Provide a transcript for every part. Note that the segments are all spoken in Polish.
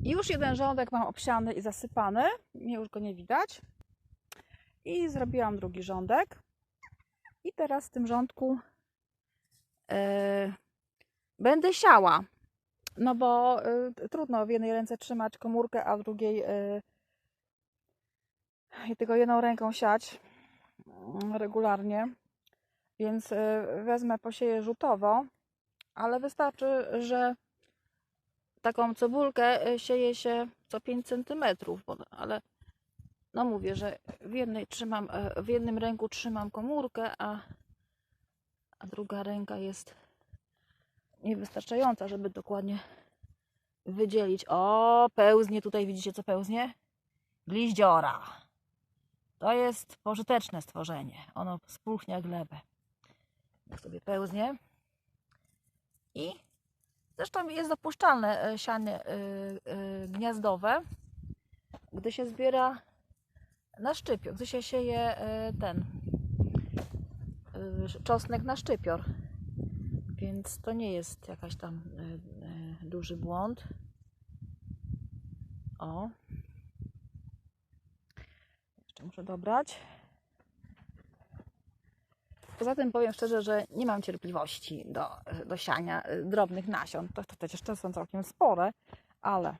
Już jeden rządek mam obsiany i zasypany. Nie już go nie widać. I zrobiłam drugi rządek. I teraz w tym rządku e, będę siała. No bo e, trudno w jednej ręce trzymać komórkę, a w drugiej i tylko jedną ręką siać mm, regularnie. Więc e, wezmę, posieję rzutowo, ale wystarczy, że taką cebulkę e, sieje się co 5 cm, ale no mówię, że w jednej trzymam, e, w jednym ręku trzymam komórkę, a, a druga ręka jest niewystarczająca, żeby dokładnie wydzielić. O, pełznie tutaj, widzicie co pełznie? Gliździora. To jest pożyteczne stworzenie. Ono spulchnia glebę. Niech sobie pełznie. I zresztą jest dopuszczalne e, sianie e, e, gniazdowe, gdy się zbiera na szczypior, gdy się sieje ten czosnek na szczypior. Więc to nie jest jakaś tam duży błąd. O. Jeszcze muszę dobrać. Poza tym powiem szczerze, że nie mam cierpliwości do, do siania y, drobnych nasion. To, to przecież to są całkiem spore, ale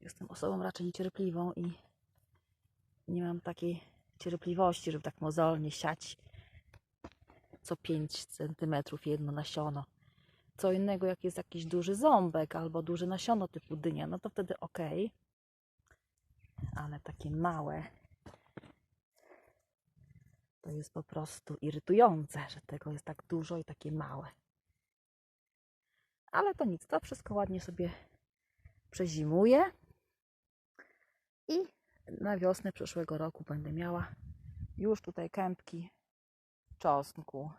jestem osobą raczej niecierpliwą i nie mam takiej cierpliwości, żeby tak mozolnie siać co 5 cm jedno nasiono. Co innego, jak jest jakiś duży ząbek albo duże nasiono typu dynia, no to wtedy ok. Ale takie małe to jest po prostu irytujące, że tego jest tak dużo i takie małe. Ale to nic, to wszystko ładnie sobie przezimuje i na wiosnę przyszłego roku będę miała już tutaj kępki czosnku